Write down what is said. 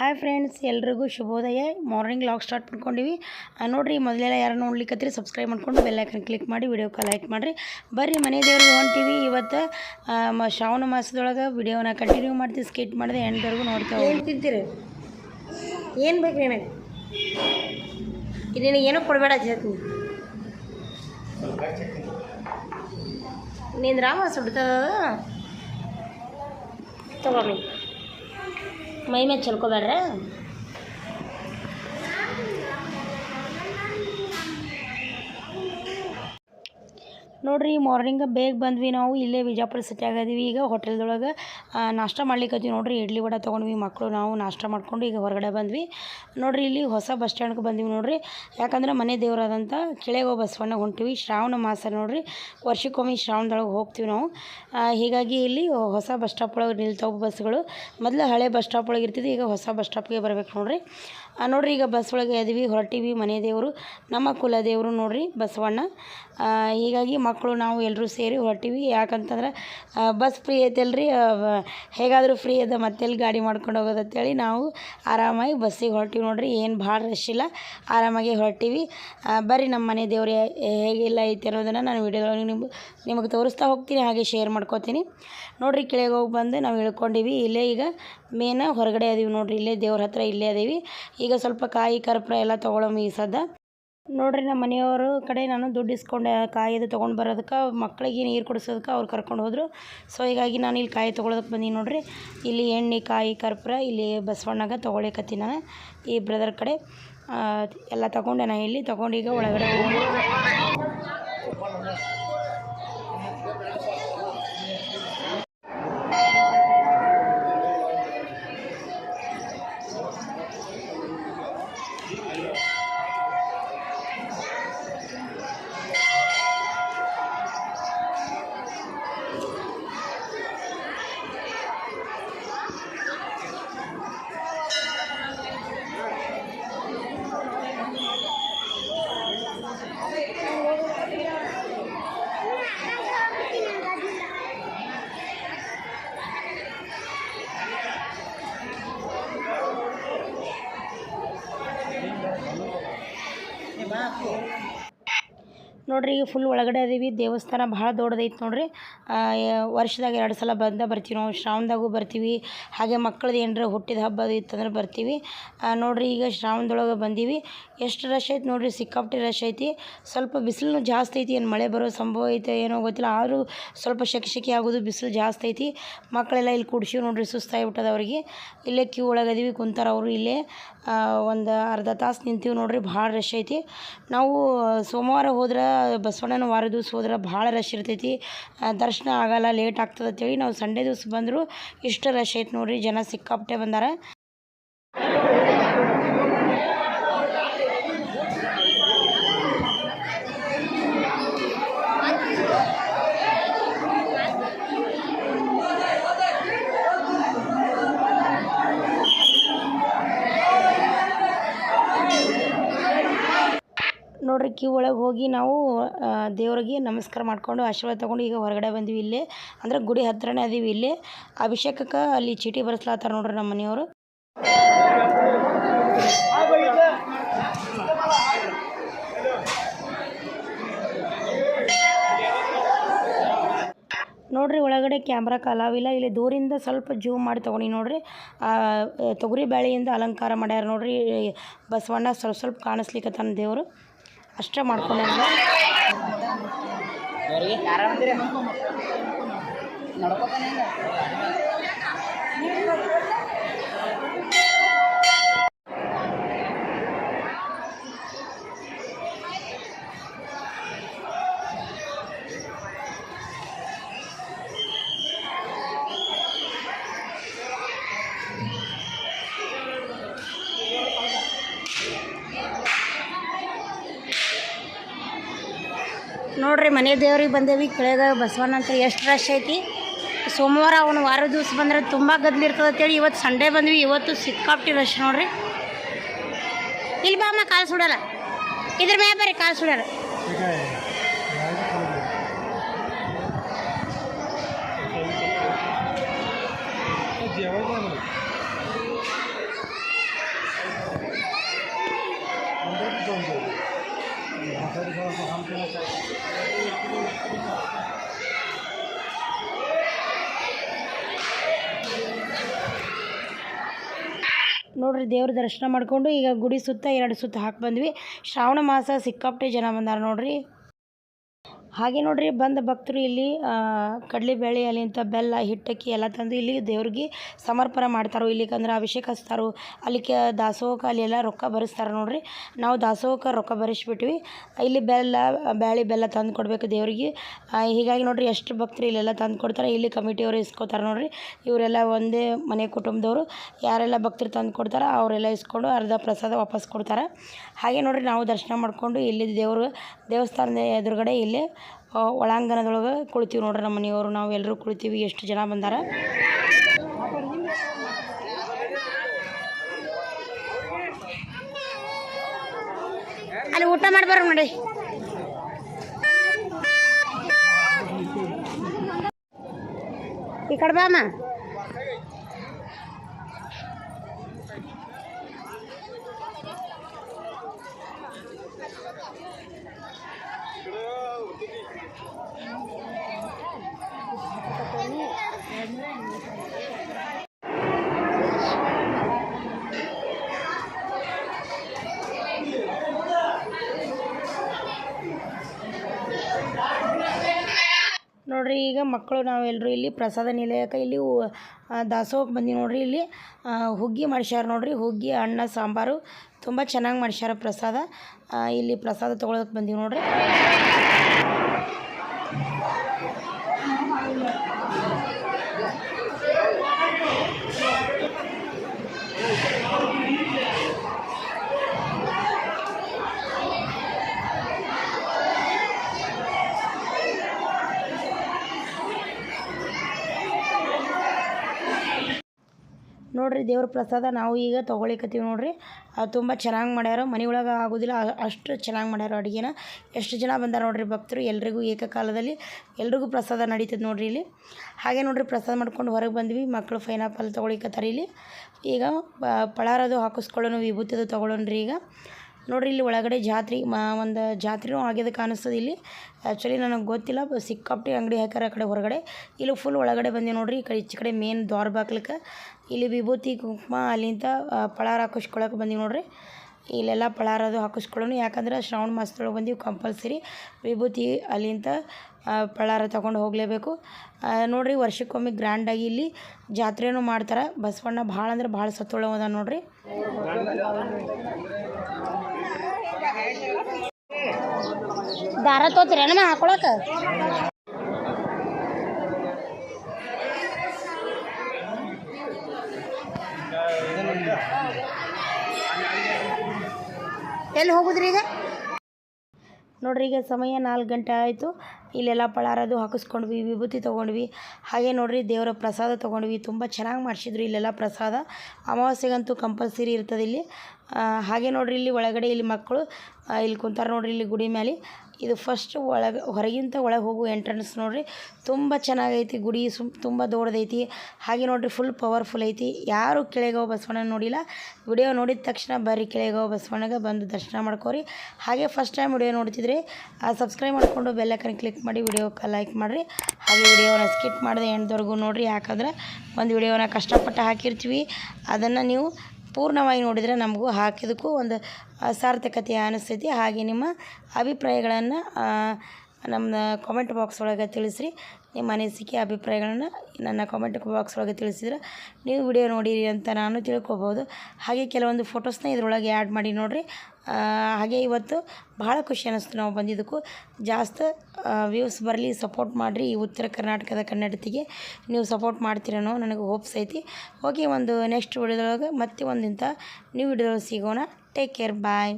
Hi friends ಎಲ್ರಿಗೂ ಶುಭೋದಯ. Morning vlog start ಮಾಡ್ಕೊಂಡಿವಿ. ನೋಡಿರಿ, ಮೊದಲೆಲ್ಲ ಯಾರು ನೋಡ್ಲಿಕ್ಕತ್ರಿ ಸಬ್ಸ್ಕ್ರೈಬ್ ಮಾಡ್ಕೊಂಡು ಬೆಲ್ಲೈಕನ್ ಕ್ಲಿಕ್ ಮಾಡಿ ವಿಡಿಯೋಕ್ಕೆ ಲೈಕ್ ಮಾಡಿರಿ. ಬರ್ರಿ, ಮನೆ ದೇವ್ರಿಗೆ ಹೊಂಟಿವಿ. ಇವತ್ತು ಶ್ರಾವಣ ಮಾಸದೊಳಗೆ ವಿಡಿಯೋನ ಕಂಟಿನ್ಯೂ ಮಾಡ್ತೀವಿ ಸ್ಕಿಟ್ ಮಾಡಿದೆ ಎಂಡ್ವರೆಗೂ ನೋಡ್ತೇವೆ ಏನು ತಿಂತೀರಿ? ಏನು ಬೇಕು ನಿನಗೆ? ಇದು ಏನೂ ಕೊಡಬೇಡ ಚಟ್ನಿ. ನೀನು ರಾಮ ಸುಡ್ತದ ತಗೊಮ್ಮಿ ಮೈ ಮೇಲೆ ಚಲ್ಕೋಬೇಡ್ರ? ನೋಡ್ರಿ ಮಾರ್ನಿಂಗ್ ಬೇಗ ಬಂದ್ವಿ ನಾವು. ಇಲ್ಲೇ ವಿಜಾಪುರ ಸಿಟಿ ಆಗದೀವಿ ಈಗ ಹೋಟೆಲ್ದೊಳಗೆ ನಾಷ್ಟ ಮಾಡ್ಲಿಕ್ಕತ್ತೀವಿ ನೋಡ್ರಿ. ಇಡ್ಲಿ ವಡೆ ತೊಗೊಂಡ್ವಿ ಮಕ್ಕಳು ನಾವು, ನಾಷ್ಟ ಮಾಡ್ಕೊಂಡು ಈಗ ಹೊರಗಡೆ ಬಂದ್ವಿ. ನೋಡ್ರಿ, ಇಲ್ಲಿ ಹೊಸ ಬಸ್ ಸ್ಟ್ಯಾಂಡ್ಗೆ ಬಂದ್ವಿ ನೋಡ್ರಿ. ಯಾಕಂದ್ರೆ ಮನೆ ದೇವರಾದಂಥ ಕೆಳಗೋ ಬಸವಣ್ಣ ಹೊಂಟಿವಿ. ಶ್ರಾವಣ ಮಾಸ ನೋಡ್ರಿ. ವರ್ಷಕ್ಕೊಮ್ಮೆ ಶ್ರಾವಣದೊಳಗೆ ಹೋಗ್ತೀವಿ ನಾವು. ಹೀಗಾಗಿ ಇಲ್ಲಿ ಹೊಸ ಬಸ್ ಸ್ಟಾಪ್ ಒಳಗೆ ನಿಲ್ತಾವು ಬಸ್ಗಳು ಮೊದಲು ಹಳೆ ಬಸ್ ಸ್ಟಾಪ್ ಒಳಗೆ ಇರ್ತಿದ್ವಿ, ಈಗ ಹೊಸ ಬಸ್ ಸ್ಟಾಪ್ಗೆ ಬರ್ಬೇಕು ನೋಡ್ರಿ. ನೋಡ್ರಿ, ಈಗ ಬಸ್ ಒಳಗೆ ಎದ್ವಿ, ಹೊರಟಿವಿ ಮನೆ ದೇವರು. ನಮ್ಮ ಕುಲ ದೇವರು ನೋಡ್ರಿ ಬಸವಣ್ಣ. ಹೀಗಾಗಿ ಮಕ್ಕಳು ನಾವು ಎಲ್ಲರೂ ಸೇರಿ ಹೊರಟಿವಿ. ಯಾಕಂತಂದ್ರೆ ಬಸ್ ಫ್ರೀ ಐತಲ್ರಿ ಹೇಗಾದರೂ ಫ್ರೀ ಅದ ಮತ್ತೆಲ್ಲಿ ಗಾಡಿ ಮಾಡ್ಕೊಂಡು ಹೋಗೋದು ಅಂತೇಳಿ ನಾವು ಆರಾಮಾಗಿ ಬಸ್ಸಿಗೆ ಹೊರಟಿವಿ ನೋಡ್ರಿ. ಏನು ಭಾಳ ರಶ್ ಇಲ್ಲ, ಆರಾಮಾಗಿ ಹೊರಟಿವಿ. ಬರ್ರಿ ನಮ್ಮ ಮನೆ ದೇವ್ರು ಹೇಗಿಲ್ಲ ಐತೆ ಅನ್ನೋದನ್ನು ನಾನು ವಿಡಿಯೋದೊಳಗೆ ನಿಮ್ಗೆ ನಿಮಗೆ ತೋರಿಸ್ತಾ ಹೋಗ್ತೀನಿ, ಹಾಗೆ ಶೇರ್ ಮಾಡ್ಕೋತೀನಿ. ನೋಡ್ರಿ, ಕೆಳಗೆ ಹೋಗಿ ಬಂದು ನಾವು ಇಳ್ಕೊಂಡಿವಿ. ಇಲ್ಲೇ ಈಗ ಮೇನ ಹೊರಗಡೆ ಅದೀವಿ ನೋಡ್ರಿ. ಇಲ್ಲೇ ದೇವ್ರ ಹತ್ರ ಇಲ್ಲೇ ಅದೀವಿ. ಈಗ ಸ್ವಲ್ಪ ಕಾಯಿ, ಕರ್ಪೂರ ಎಲ್ಲ ತೊಗೊಳಮ್ಮ ಈ ನೋಡ್ರಿ ನಮ್ಮ ಮನೆಯವರು ಕಡೆ ನಾನು ದುಡ್ಡು ಇಸ್ಕೊಂಡೆ ಕಾಯಿ ಅದು ತೊಗೊಂಡು ಬರೋದಕ್ಕೆ ಮಕ್ಕಳಿಗೆ ನೀರು ಕುಡಿಸೋದಕ್ಕೆ ಅವ್ರು ಕರ್ಕೊಂಡು ಹೋದರು. ಸೊ ಹೀಗಾಗಿ ನಾನು ಇಲ್ಲಿ ಕಾಯಿ ತೊಗೊಳೋದಕ್ಕೆ ಬಂದೀನಿ ನೋಡಿರಿ. ಇಲ್ಲಿ ಎಣ್ಣೆ, ಕಾಯಿ, ಕರ್ಪೂರ, ಇಲ್ಲಿ ಬಸವಣ್ಣಾಗ ತೊಗೊಳಕತ್ತಿ ನಾನು ಈ ಬ್ರದರ್ ಕಡೆ. ಎಲ್ಲ ತೊಗೊಂಡೆ ನಾನು ಇಲ್ಲಿ. ತೊಗೊಂಡು ಈಗ ಒಳಗಡೆ ನೋಡ್ರಿ ಈಗ ಫುಲ್ ಒಳಗಡೆ ಅದೀವಿ. ದೇವಸ್ಥಾನ ಭಾಳ ದೊಡ್ಡದೈತೆ ನೋಡ್ರಿ. ವರ್ಷದಾಗ ಎರಡು ಸಲ ಬಂದ ಬರ್ತೀವಿ ನಾವು. ಶ್ರಾವಣದಾಗೂ ಬರ್ತೀವಿ. ಹಾಗೆ ಮಕ್ಕಳದ್ದು ಏನರ ಹುಟ್ಟಿದ ಹಬ್ಬ ಇತ್ತಂದ್ರೆ ಬರ್ತೀವಿ. ನೋಡ್ರಿ, ಈಗ ಶ್ರಾವಣದೊಳಗೆ ಬಂದೀವಿ. ಎಷ್ಟು ರಶ್ ಐತೆ ನೋಡ್ರಿ, ಸಿಕ್ಕಾಪಟ್ಟೆ ರಶ್ ಐತಿ. ಸ್ವಲ್ಪ ಬಿಸಿಲು ಜಾಸ್ತಿ ಐತಿ. ಏನು ಮಳೆ ಬರೋ ಸಂಭವ ಐತೆ ಏನೋ ಗೊತ್ತಿಲ್ಲ. ಆದರೂ ಸ್ವಲ್ಪ ಶೆಕೆ ಆಗೋದು, ಬಿಸಿಲು ಜಾಸ್ತಿ ಐತಿ. ಮಕ್ಕಳೆಲ್ಲ ಇಲ್ಲಿ ಕುಡ್ಸಿವಿ ನೋಡ್ರಿ ಸುಸ್ತಾಗಿಬಿಟ್ಟದ ಅವ್ರಿಗೆ. ಇಲ್ಲೇ ಕ್ಯೂ ಒಳಗೆ ಅದೀವಿ, ಕುಂತಾರ ಅವರು ಇಲ್ಲೇ. ಒಂದು ಅರ್ಧ ತಾಸು ನಿಂತೀವಿ ನೋಡ್ರಿ, ಭಾಳ ರಶ್ ಐತಿ. ನಾವು ಸೋಮವಾರ ಹೋದ್ರೆ ಬಸವಣ್ಣನ ವಾರ ದಿವಸ ಹೋದ್ರೆ ಭಾಳ ರಶ್ ಇರ್ತೈತಿ. ದರ್ಶನ ಆಗಲ್ಲ ಲೇಟ್ ಆಗ್ತದೆ ಅಂತೇಳಿ ನಾವು ಸಂಡೇ ದಿವಸ ಬಂದರೂ ಇಷ್ಟು ರಶ್ ಐತೆ ನೋಡಿರಿ, ಜನ ಸಿಕ್ಕಾಪಟ್ಟೆ ಬಂದಾರ. ನೋಡ್ರಿ ಕ್ಯೂ ಒಳಗೆ ಹೋಗಿ ನಾವು ದೇವರಿಗೆ ನಮಸ್ಕಾರ ಮಾಡ್ಕೊಂಡು ಆಶೀರ್ವಾದ ತೊಗೊಂಡು ಈಗ ಹೊರಗಡೆ ಬಂದ್ವಿ ಇಲ್ಲೇ. ಅಂದ್ರೆ ಗುಡಿ ಹತ್ರನೇ ಅದೀವಿ ಇಲ್ಲೇ. ಅಭಿಷೇಕಕ್ಕೆ ಅಲ್ಲಿ ಚೀಟಿ ಬರೆಸ್ಲಾತಾರೆ ನೋಡ್ರಿ ನಮ್ಮ ಮನೆಯವರು. ನೋಡ್ರಿ ಒಳಗಡೆ ಕ್ಯಾಮ್ರಾ ಕಲಾವಿಲ್ಲ. ಇಲ್ಲಿ ದೂರಿಂದ ಸ್ವಲ್ಪ ಜೂಮ್ ಮಾಡಿ ತೊಗೊಂಡು ನೋಡ್ರಿ. ತೊಗರಿ ಬೇಳೆಯಿಂದ ಅಲಂಕಾರ ಮಾಡ್ಯಾರ ನೋಡ್ರಿ. ಬಸವಣ್ಣ ಸ್ವಲ್ಪ ಸ್ವಲ್ಪ ಕಾಣಿಸ್ಲಿಕ್ಕತ್ತಾನ ದೇವರು. ಅಷ್ಟೇ ಮಾಡ್ಕೊಂಡೆ ನೋಡ್ರಿ, ಮನೆ ದೇವ್ರಿಗೆ ಬಂದೇವಿ, ಕೆಳಗೆ ಬಸವಣ್ಣ ಅಂತ ಎಷ್ಟು ರಶ್ ಐತಿ. ಸೋಮವಾರ ಅವನು ವಾರ ದಿವಸ ಬಂದ್ರೆ ತುಂಬ ಗದ್ಲಿರ್ತದೆ ಅಂತೇಳಿ ಇವತ್ತು ಸಂಡೇ ಬಂದ್ವಿ, ಇವತ್ತು ಸಿಕ್ಕಾಪ್ಟಿ ರಶ್ ನೋಡ್ರಿ. ಇಲ್ಲಿ ಬಾ ಅಮ್ಮ ಕಾಲು ಸುಡಲ್ಲ. ಇದ್ರ ಮೇಲೆ ಬರ್ರಿ, ಕಾಲು ಸುಡ್ಯಾರ ನೋಡ್ರಿ ದೇವ್ರ ದರ್ಶನ ಮಾಡಿಕೊಂಡು ಈಗ ಗುಡಿ ಸುತ್ತ ಎರಡು ಸುತ್ತ ಹಾಕಿ ಬಂದ್ವಿ. ಶ್ರಾವಣ ಮಾಸ ಸಿಕ್ಕಾಪಟ್ಟೆ ಜನ ಬಂದಾರ ನೋಡ್ರಿ. ಹಾಗೆ ನೋಡ್ರಿ, ಬಂದ ಭಕ್ತರು ಇಲ್ಲಿ ಕಡಲೆಬೇಳೆ ಅಲ್ಲಿಂತ ಬೆಲ್ಲ, ಹಿಟ್ಟಕ್ಕಿ ಎಲ್ಲ ತಂದು ಇಲ್ಲಿ ದೇವ್ರಿಗೆ ಸಮರ್ಪಣೆ ಮಾಡ್ತಾರೋ ಇಲ್ಲಿಕಂದ್ರೆ ಅಭಿಷೇಕ ಹಚ್ತಾರೆ ಅಲ್ಲಿ ಕ ದಾಸೋಹಕ್ಕೆ ಅಲ್ಲಿ ಎಲ್ಲ ರೊಕ್ಕ ಭರಿಸ್ತಾರೆ ನೋಡ್ರಿ. ನಾವು ದಾಸೋಹಕ್ಕೆ ರೊಕ್ಕ ಭರಿಸ್ಬಿಟ್ವಿ. ಇಲ್ಲಿ ಬೆಲ್ಲ, ಬ್ಯಾಳಿ ಬೆಲ್ಲ ತಂದು ಕೊಡಬೇಕು ದೇವ್ರಿಗೆ. ಹೀಗಾಗಿ ನೋಡ್ರಿ, ಎಷ್ಟು ಭಕ್ತರು ಇಲ್ಲೆಲ್ಲ ತಂದು ಕೊಡ್ತಾರೆ, ಇಲ್ಲಿ ಕಮಿಟಿಯವರು ಇಸ್ಕೋತಾರೆ ನೋಡ್ರಿ. ಇವರೆಲ್ಲ ಒಂದೇ ಮನೆ ಕುಟುಂಬದವರು. ಯಾರೆಲ್ಲ ಭಕ್ತರು ತಂದು ಕೊಡ್ತಾರೆ, ಅವರೆಲ್ಲ ಇಸ್ಕೊಂಡು ಅರ್ಧ ಪ್ರಸಾದ ವಾಪಸ್ ಕೊಡ್ತಾರೆ. ಹಾಗೆ ನೋಡ್ರಿ, ನಾವು ದರ್ಶನ ಮಾಡಿಕೊಂಡು ಇಲ್ಲಿ ದೇವರು ದೇವಸ್ಥಾನದ ಎದುರುಗಡೆ ಇಲ್ಲಿ ಒಳಾಂಗಣದೊಳಗೆ ಕುಳಿತೀವಿ ನೋಡ್ರಿ ನಮ್ಮ ಮನೆಯವರು. ನಾವು ಎಲ್ಲರೂ ಕುಳಿತೀವಿ. ಎಷ್ಟು ಜನ ಬಂದಾರ? ಅಲ್ಲಿ ಊಟ ಮಾಡ್ಬಾರ ನೋಡಿ ಈ ಕಡೆ ನೋಡ್ರಿ, ಈಗ ಮಕ್ಕಳು ನಾವೆಲ್ಲರೂ ಇಲ್ಲಿ ಪ್ರಸಾದ ನಿಲಯಕ್ಕೆ ಇಲ್ಲಿ ದಾಸೋಹಕ್ಕೆ ಬಂದೀವಿ ನೋಡ್ರಿ, ಇಲ್ಲಿ ಹುಗ್ಗಿ ಮಾಡ್ಸ್ಯಾರ ನೋಡ್ರಿ, ಹುಗ್ಗಿ, ಅನ್ನ, ಸಾಂಬಾರು, ತುಂಬ ಚೆನ್ನಾಗಿ ಮಾಡ್ಸ್ಯಾರ ಪ್ರಸಾದ. ಇಲ್ಲಿ ಪ್ರಸಾದ ತೊಗೊಳಕ್ಕೆ ಬಂದೀವಿ ನೋಡ್ರಿ. ನೋಡ್ರಿ ದೇವ್ರ ಪ್ರಸಾದ ನಾವು ಈಗ ತೊಗೊಳಿಕತ್ತೀವಿ ನೋಡ್ರಿ. ತುಂಬ ಚೆನ್ನಾಗಿ ಮಾಡ್ಯಾರ. ಮನೆಯೊಳಗೆ ಆಗೋದಿಲ್ಲ ಅಷ್ಟು ಚೆನ್ನಾಗಿ ಮಾಡ್ಯಾರ ಅಡುಗೆನ. ಎಷ್ಟು ಜನ ಬಂದಾರ ನೋಡ್ರಿ ಭಕ್ತರು, ಎಲ್ರಿಗೂ ಏಕಕಾಲದಲ್ಲಿ ಎಲ್ರಿಗೂ ಪ್ರಸಾದ ನಡೀತದೆ ನೋಡ್ರಿ ಇಲ್ಲಿ. ಹಾಗೆ ನೋಡ್ರಿ ಪ್ರಸಾದ ಮಾಡ್ಕೊಂಡು ಹೊರಗೆ ಬಂದ್ವಿ. ಮಕ್ಕಳು ಫೈನಾಪಲ್ ತೊಗೊಳಿಕತ್ತಾರ ಇಲ್ಲಿ. ಈಗ ಪಳಾರದು ಹಾಕಿಸ್ಕೊಳ್ಳೋನು ವಿಭೂತಿದು ರೀ ಈಗ. ನೋಡ್ರಿ ಇಲ್ಲಿ ಒಳಗಡೆ ಜಾತ್ರೆ, ಮಾ, ಒಂದು ಜಾತ್ರೆನೂ ಆಗ್ಯದ ಕಾಣಿಸ್ತದೆ ಇಲ್ಲಿ. ಆ್ಯಕ್ಚುಲಿ ನನಗೆ ಗೊತ್ತಿಲ್ಲ ಸಿಕ್ಕಾಪಟ್ಟೆ ಅಂಗಡಿ ಹಾಕ್ಯಾರ ಆ ಕಡೆ ಹೊರಗಡೆ. ಇಲ್ಲಿ ಫುಲ್ ಒಳಗಡೆ ಬಂದೆ ನೋಡ್ರಿ. ಈ ಕಡೆ ಈಚೆ ಕಡೆ ಮೇನ್ ದ್ವಾರ ಬಾಗ್ಲಕ್ಕೆ. ಇಲ್ಲಿ ವಿಭೂತಿ ಕುಂಕುಮ ಅಲ್ಲಿಂದ ಪಳಾರ ಹಾಕಿಸ್ಕೊಳಕ್ಕೆ ಬಂದೀವಿ ನೋಡ್ರಿ. ಇಲ್ಲೆಲ್ಲ ಪಳಾರದು ಹಾಕಿಸ್ಕೊಳ್ಳೋಣ ಯಾಕಂದ್ರೆ ಶ್ರಾವಣ ಮಾಸದೊಳಗೆ ಬಂದೀವಿ ಕಂಪಲ್ಸರಿ ವಿಭೂತಿ ಅಲ್ಲಿಂದ ಪಳಾರ ತಗೊಂಡು ಹೋಗಲೇಬೇಕು. ನೋಡ್ರಿ ವರ್ಷಕ್ಕೊಮ್ಮೆ ಗ್ರ್ಯಾಂಡಾಗಿ ಇಲ್ಲಿ ಜಾತ್ರೆನೂ ಮಾಡ್ತಾರೆ. ಬಸವಣ್ಣ ಭಾಳ ಅಂದ್ರೆ ಭಾಳ ಸತ್ತೊಳವದ ನೋಡ್ರಿ. ದಾರ ತೋತಿರೇನಮ್ಮ ಹಾಕೊಳಕ? ಎಲ್ಲಿ ಹೋಗುದ್ರಿ ಈಗ? ನೋಡ್ರಿ, ಈಗ ಸಮಯ ನಾಲ್ಕು ಗಂಟೆ ಆಯಿತು. ಇಲ್ಲೆಲ್ಲ ಪಳಾರದು ಹಾಕಿಸ್ಕೊಂಡ್ವಿ, ವಿಭೂತಿ ತೊಗೊಂಡ್ವಿ. ಹಾಗೆ ನೋಡ್ರಿ, ದೇವರ ಪ್ರಸಾದ ತೊಗೊಂಡ್ವಿ. ತುಂಬ ಚೆನ್ನಾಗಿ ಮಾಡಿಸಿದ್ರು ಇಲ್ಲೆಲ್ಲ ಪ್ರಸಾದ. ಅಮಾವಾಸ್ಯೆಗಂತೂ ಕಂಪಲ್ಸರಿ ಇರ್ತದೆ ಇಲ್ಲಿ. ಹಾಗೆ ನೋಡ್ರಿ, ಇಲ್ಲಿ ಒಳಗಡೆ ಇಲ್ಲಿ ಮಕ್ಕಳು ಇಲ್ಲಿ ಕುಂತಾರ ನೋಡ್ರಿ, ಇಲ್ಲಿ ಗುಡಿ ಮೇಲೆ ಇದು ಫಸ್ಟ್ ಒಳಗೆ, ಹೊರಗಿಂತ ಒಳಗೆ ಹೋಗೋ ಎಂಟ್ರೆನ್ಸ್ ನೋಡಿರಿ. ತುಂಬ ಚೆನ್ನಾಗೈತಿ, ಗುಡಿ ಸುಮ್ ತುಂಬ ದೊಡ್ಡದೈತಿ. ಹಾಗೆ ನೋಡಿರಿ ಫುಲ್ ಪವರ್ಫುಲ್ ಐತಿ. ಯಾರು ಕೆಳಗಾವ್ ಬಸವಣ್ಣ ನೋಡಿಲ್ಲ. ವಿಡಿಯೋ ನೋಡಿದ ತಕ್ಷಣ ಬರ್ರಿ ಕೆಳಗಾವ್ ಬಸವಣ್ಣಗೆ ಬಂದು ದರ್ಶನ ಮಾಡ್ಕೋರಿ. ಹಾಗೆ ಫಸ್ಟ್ ಟೈಮ್ ವಿಡಿಯೋ ನೋಡ್ತಿದ್ರೆ ಸಬ್ಸ್ಕ್ರೈಬ್ ಮಾಡಿಕೊಂಡು ಬೆಲ್ಲೈಕನ್ ಕ್ಲಿಕ್ ಮಾಡಿ ವಿಡಿಯೋಕ್ಕೆ ಲೈಕ್ ಮಾಡಿರಿ. ಹಾಗೆ ವಿಡಿಯೋನ ಸ್ಕಿಪ್ ಮಾಡಿದೆ ಎಂಡ್ದವರೆಗೂ ನೋಡಿರಿ. ಯಾಕಂದ್ರೆ ಒಂದು ವಿಡಿಯೋನ ಕಷ್ಟಪಟ್ಟು ಹಾಕಿರ್ತೀವಿ. ಅದನ್ನು ನೀವು ಪೂರ್ಣವಾಗಿ ನೋಡಿದರೆ ನಮಗೂ ಹಾಕಿದಕ್ಕೂ ಒಂದು ಸಾರ್ಥಕತೆ ಅನಿಸ್ತೈತಿ ಹಾಗೆ ನಿಮ್ಮ ಅಭಿಪ್ರಾಯಗಳನ್ನು ನಮ್ಮ ಕಾಮೆಂಟ್ ಬಾಕ್ಸ್ ಒಳಗೆ ತಿಳಿಸ್ರಿ. ನಿಮ್ಮ ಅನಿಸಿಕೆ, ಅಭಿಪ್ರಾಯಗಳನ್ನು ನನ್ನ ಕಾಮೆಂಟ್ ಬಾಕ್ಸ್ ಒಳಗೆ ತಿಳಿಸಿದ್ರೆ ನೀವು ವಿಡಿಯೋ ನೋಡಿರಿ ಅಂತ ನಾನು ತಿಳ್ಕೊಬೋದು. ಹಾಗೆ ಕೆಲವೊಂದು ಫೋಟೋಸ್ನ ಇದರೊಳಗೆ ಆ್ಯಡ್ ಮಾಡಿ ನೋಡಿರಿ. ಹಾಗೆ ಇವತ್ತು ಭಾಳ ಖುಷಿ ಅನ್ನಿಸ್ತು ನಾವು ಬಂದಿದ್ದಕ್ಕೂ. ಜಾಸ್ತಿ ವ್ಯೂಸ್ ಬರಲಿ ಸಪೋರ್ಟ್ ಮಾಡಿರಿ ಈ ಉತ್ತರ ಕರ್ನಾಟಕದ ಕನ್ನಡತಿಗೆ. ನೀವು ಸಪೋರ್ಟ್ ಮಾಡ್ತೀರನೋ ನನಗೆ ಹೋಪ್ಸ್ ಐತಿ. ಓಕೆ ಒಂದು ನೆಕ್ಸ್ಟ್ ವಿಡಿಯೋದೊಳಗೆ ಮತ್ತೆ ಒಂದು ಇಂಥ ನ್ಯೂ ವಿಡಿಯೋದೊಳಗೆ ಸಿಗೋಣ. Take care bye